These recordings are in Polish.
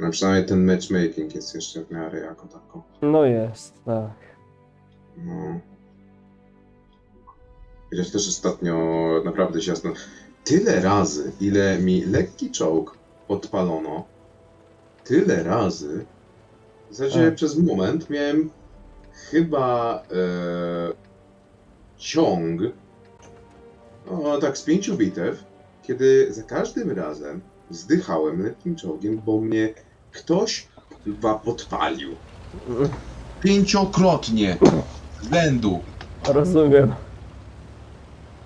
No przynajmniej ten matchmaking jest jeszcze w miarę jako tako. No jest, tak. No. Chociaż też ostatnio naprawdę się jasno. Tyle razy, ile mi lekki czołg odpalono, tyle razy. W zasadzie A. przez moment miałem chyba e, ciąg, no tak z pięciu bitew, kiedy za każdym razem zdychałem lekkim czołgiem, bo mnie ktoś chyba podpalił. Pięciokrotnie z rzędu. Rozumiem.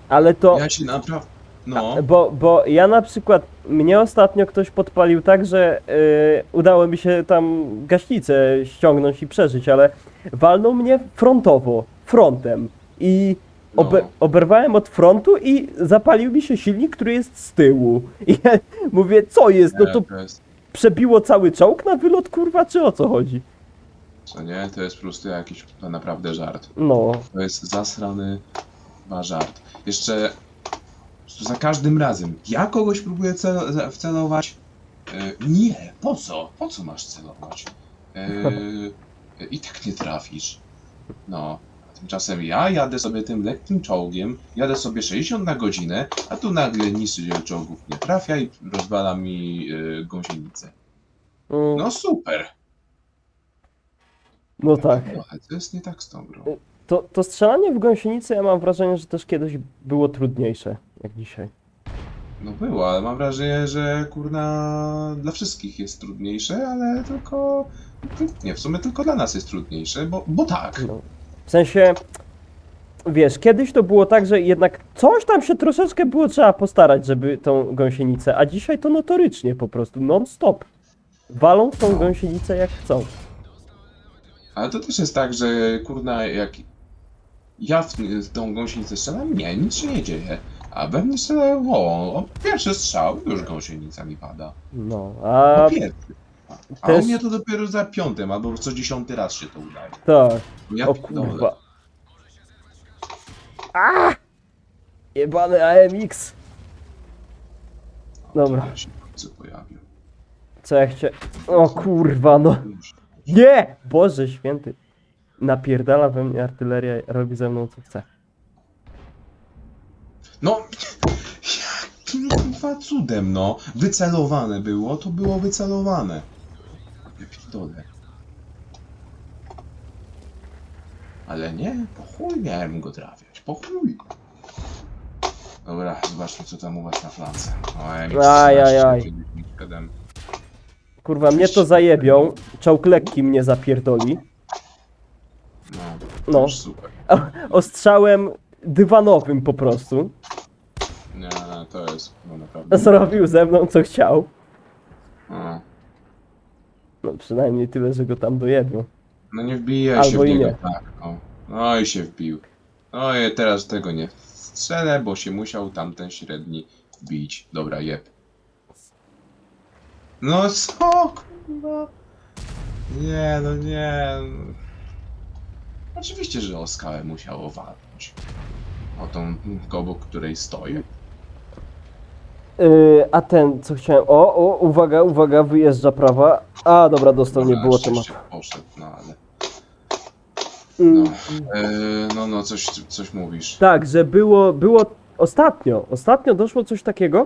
Ale to. Ja się naprawdę. No. Bo, bo ja na przykład, mnie ostatnio ktoś podpalił tak, że y, udało mi się tam gaśnicę ściągnąć i przeżyć, ale walnął mnie frontowo, frontem i obe, No. oberwałem od frontu i zapalił mi się silnik, który jest z tyłu. I ja mówię, co jest? No to to jest, przebiło cały czołg na wylot, kurwa, czy o co chodzi? co nie? To jest po prostu jakiś naprawdę żart. No, To jest zasrany chyba żart. Jeszcze za każdym razem ja kogoś próbuję za- wcelować. E, nie, po co? Po co masz celować? E, I tak nie trafisz. No. Tymczasem ja jadę sobie tym lekkim czołgiem, jadę sobie 60 na godzinę, a tu nagle niszczyciel czołgów nie trafia i rozwala mi e, gąsienicę. Mm, No super. no tak. No, ale to jest nie tak z tą grą. To, to strzelanie w gąsienicy, ja mam wrażenie, że też kiedyś było trudniejsze, jak dzisiaj. No było, ale mam wrażenie, że kurna dla wszystkich jest trudniejsze, ale tylko. Nie, w sumie tylko dla nas jest trudniejsze, bo, bo tak. No. W sensie, wiesz, kiedyś to było tak, że jednak coś tam się troszeczkę było trzeba postarać, żeby tą gąsienicę, a dzisiaj to notorycznie po prostu, non-stop. Walą w tą gąsienicę jak chcą. Ale to też jest tak, że kurna, jak ja w, w tą gąsienicę strzelam, nie, nic się nie dzieje. A we mnie strzelają, o, o, pierwszy strzał, już gąsienica mi pada. No, No a pierwszy. A, też- u mnie to dopiero za piątym, albo co dziesiąty raz się to udaje. tak, Ja o pierdolę. kurwa. A! Jebany AMX. Dobra. Ja się w końcu pojawił. Co ja chcę... O kurwa, no. Już. Nie! Boże święty. Napierdala we mnie artyleria, robi ze mną co chce. No, jakim kurwa cudem, no. Wycelowane było, to było wycelowane. Pierdolę. Ale nie, po chuj miałem go trafiać, po chuj. Dobra, zobaczmy co tam u was na flance. O, Ajajaj. Kurwa, mnie to zajebią. Czołg lekki mnie zapierdoli. No, No. super. Ostrzałem dywanowym po prostu. Nie, to jest no naprawdę. Zrobił ze mną co chciał. No, No przynajmniej tyle, że go tam dojebią. no nie wbijaj Albo się w i niego nie. tak, no. No i się wbił. No i teraz tego nie strzelę, bo się musiał tamten średni bić. Dobra, jeb. No co, kurwa? Nie, no nie. Oczywiście, że o skałę musiało walnąć. O tą, obok której stoję. Yy, a ten, co chciałem. O, o, uwaga, uwaga, wyjeżdża prawa. A, dobra, dostał, nie było tematu. Poszedł, no ale. E, no, no, coś, coś mówisz. Tak, że było, było ostatnio, ostatnio doszło coś takiego,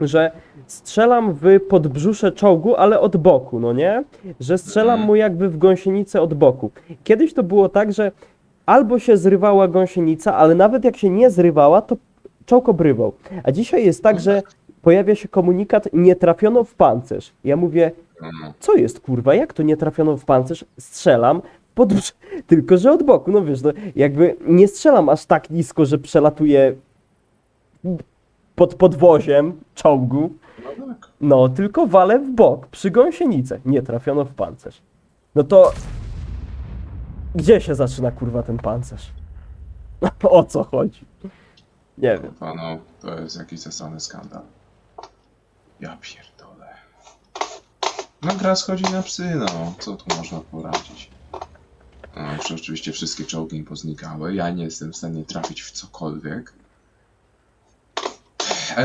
że strzelam w podbrzusze czołgu, ale od boku, no nie? Że strzelam Mhm. mu jakby w gąsienicę od boku. Kiedyś to było tak, że albo się zrywała gąsienica, ale nawet jak się nie zrywała, to czołg obrywał. A dzisiaj jest tak, że pojawia się komunikat nie trafiono w pancerz. Ja mówię, co jest kurwa, jak to nie trafiono w pancerz? Strzelam, pod... tylko że od boku, no wiesz, no, jakby nie strzelam aż tak nisko, że przelatuje pod podwoziem czołgu, no, tylko walę w bok, przy gąsienicę, nie trafiono w pancerz. No to gdzie się zaczyna kurwa ten pancerz? o co chodzi? Nie wiem. Kurwa, no, to jest jakiś zasany skandal. Ja pierdolę. No gra schodzi na psy, no. Co tu można poradzić? No, już oczywiście wszystkie czołgi im poznikały. Ja nie jestem w stanie trafić w cokolwiek.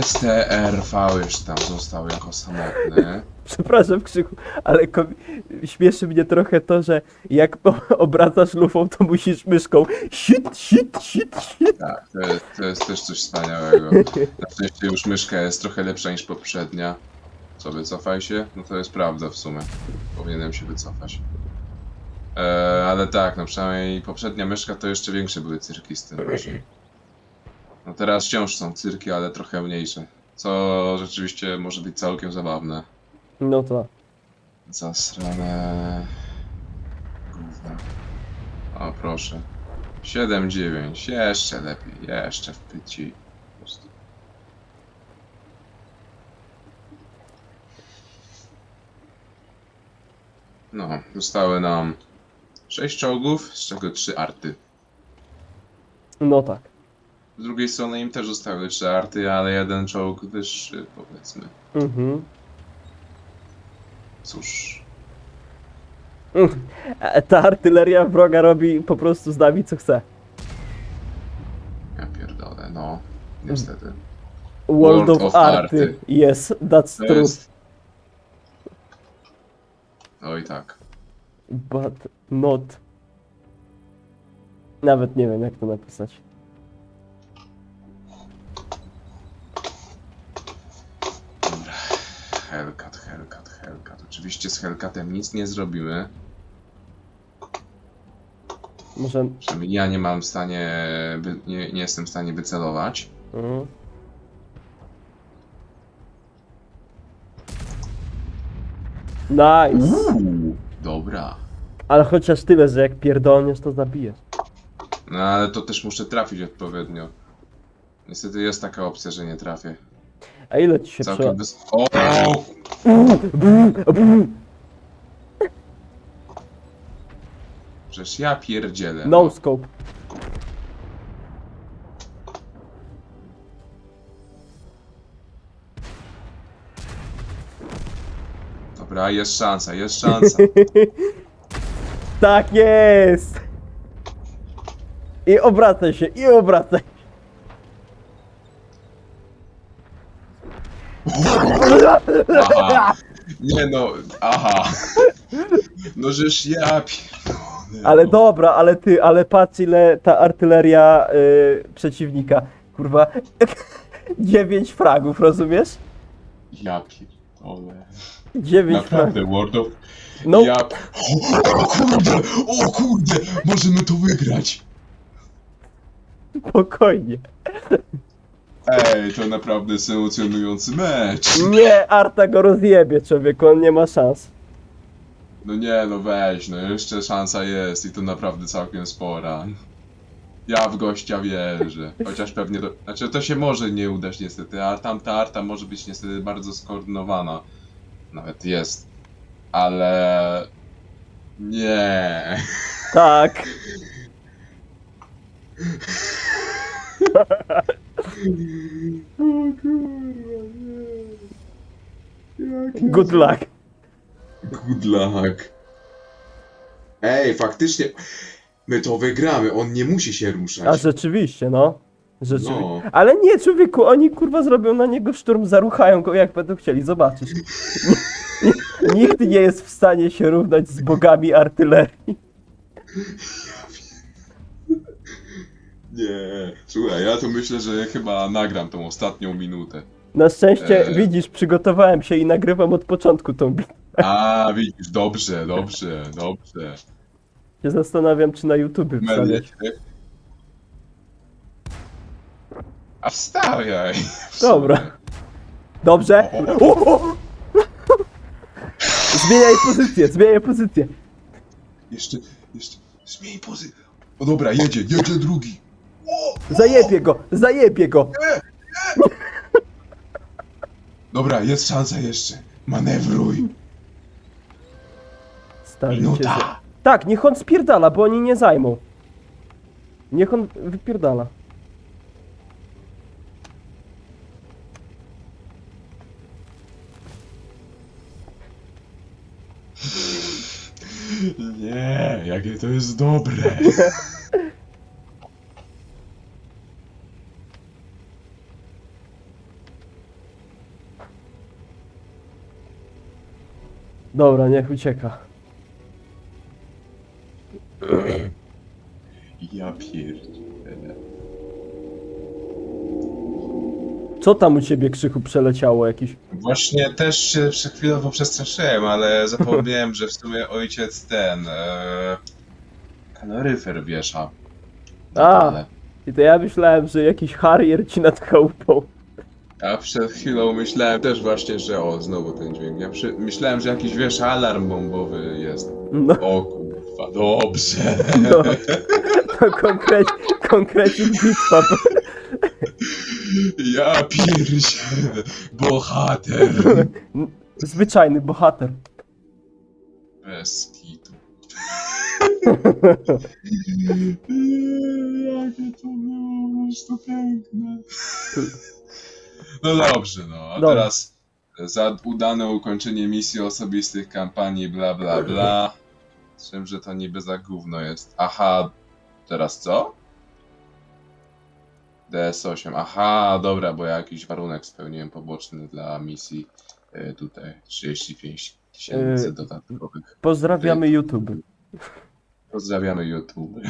STRV jeszcze tam został jako samotny. Przepraszam, Krzychu, ale ko- śmieszy mnie trochę to, że jak o- obracasz lufą, to musisz myszką sit, sit, sit, sit. Tak, to jest, to jest też coś wspaniałego. Na szczęście już myszka jest trochę lepsza niż poprzednia. Co, wycofaj się? No to jest prawda w sumie. Powinienem się wycofać. Eee, ale tak, no przynajmniej poprzednia myszka to jeszcze większe były cyrki z tym właśnie. No teraz wciąż są cyrki, ale trochę mniejsze. Co rzeczywiście może być całkiem zabawne. No to. Zasrane... Gówno. O proszę. 7-9. Jeszcze lepiej. Jeszcze w pyci. Po prostu. No, zostały nam 6 czołgów, z czego 3 arty. No tak. Z drugiej strony im też zostały 3 arty, ale jeden czołg wyższy, powiedzmy. Mhm. Cóż. Ta artyleria wroga robi po prostu z nami co chce. Ja pierdolę, no. Niestety. World, World of, of Arty. Arty. Yes, that's To true. jest... Oj tak. But not. Nawet nie wiem jak to napisać. Hellcat, Hellcat, Hellcat. Oczywiście z Hellcatem nic nie zrobimy. Może. Przynajmniej ja nie mam w stanie, nie, nie jestem w stanie wycelować. Mhm. Nice. Uuu, dobra. Ale chociaż tyle, że jak pierdolniesz, to zabijesz. No ale to też muszę trafić odpowiednio. Niestety jest taka opcja, że nie trafię. A ile ci się Całkiem przyda? O! Przecież ja pierdzielę. No scope. Dobra, jest szansa, jest szansa. Tak jest! I obracaj się, i obracaj. Aha. Nie no, aha. No żeż ja pierdolę. Ale no. dobra, ale ty, ale patrz ile ta artyleria y, przeciwnika. Kurwa. 9 fragów, rozumiesz? Ja pierdolę. 9 fragów. Naprawdę, World of... No, Ja... O kurde, o kurde, możemy to wygrać. spokojnie. Ej, to naprawdę jest emocjonujący mecz. Nie, Arta go rozjebie, człowieku, on nie ma szans. No nie, no weź, no jeszcze szansa jest i to naprawdę całkiem spora. Ja w gościa wierzę. Chociaż pewnie to... Znaczy to się może nie udać niestety, a tamta arta może być niestety bardzo skoordynowana. Nawet jest. Ale... Nie. Tak. O kurwa, nie. Good luck. Good luck. Ej, faktycznie. My to wygramy, on nie musi się ruszać. A rzeczywiście, no. Rzeczywiście. No. Ale nie, człowieku, oni kurwa zrobią na niego szturm, zaruchają go jak będą chcieli, zobaczysz. Nikt nie jest w stanie się równać z bogami artylerii. Nie, słuchaj, ja to myślę, że chyba nagram tą ostatnią minutę. Na szczęście, Eee. widzisz, przygotowałem się i nagrywam od początku tą bitwę. A, widzisz, dobrze, dobrze, dobrze. Się zastanawiam, czy na YouTube. Medyk. A wstawiaj. Dobra. Dobrze? O, o! Zmieniaj pozycję, zmieniaj pozycję. Jeszcze, jeszcze, zmień pozycję. O dobra, jedzie, jedzie drugi. Zajebie go, zajebie go. Dobra, jest szansa jeszcze. Manewruj. Stary cię Minuta. Tak, niech on spierdala, bo oni nie zajmą. Niech on wypierdala. Nie, jakie to jest dobre. Dobra, niech ucieka. Ja pierdzielę. Co tam u ciebie krzyku przeleciało jakiś? Właśnie też się przechwilowo przestraszyłem, ale zapomniałem, że w sumie ojciec ten... E, kaloryfer wiesza. Na A. dole. I to ja myślałem, że jakiś harrier ci nad chałupą. A przed chwilą myślałem też właśnie, że o, znowu ten dźwięk. Ja przy... myślałem, że jakiś wiesz, alarm bombowy jest. No, O kurwa, dobrze. no. To konkret, konkretnie bitwa. Ja pierdzielę. Bohater. Zwyczajny bohater. Bez kitu. Jakie to było prostu piękne. No dobrze, no. A Dobra. teraz za udane ukończenie misji osobistych kampanii bla bla bla. Z czym, że to niby za gówno jest. Aha, teraz co? DS8. Aha, dobra, bo ja jakiś warunek spełniłem poboczny dla misji y, tutaj 35 tysięcy Y, dodatkowych. Pozdrawiamy YouTube. Pozdrawiamy YouTube.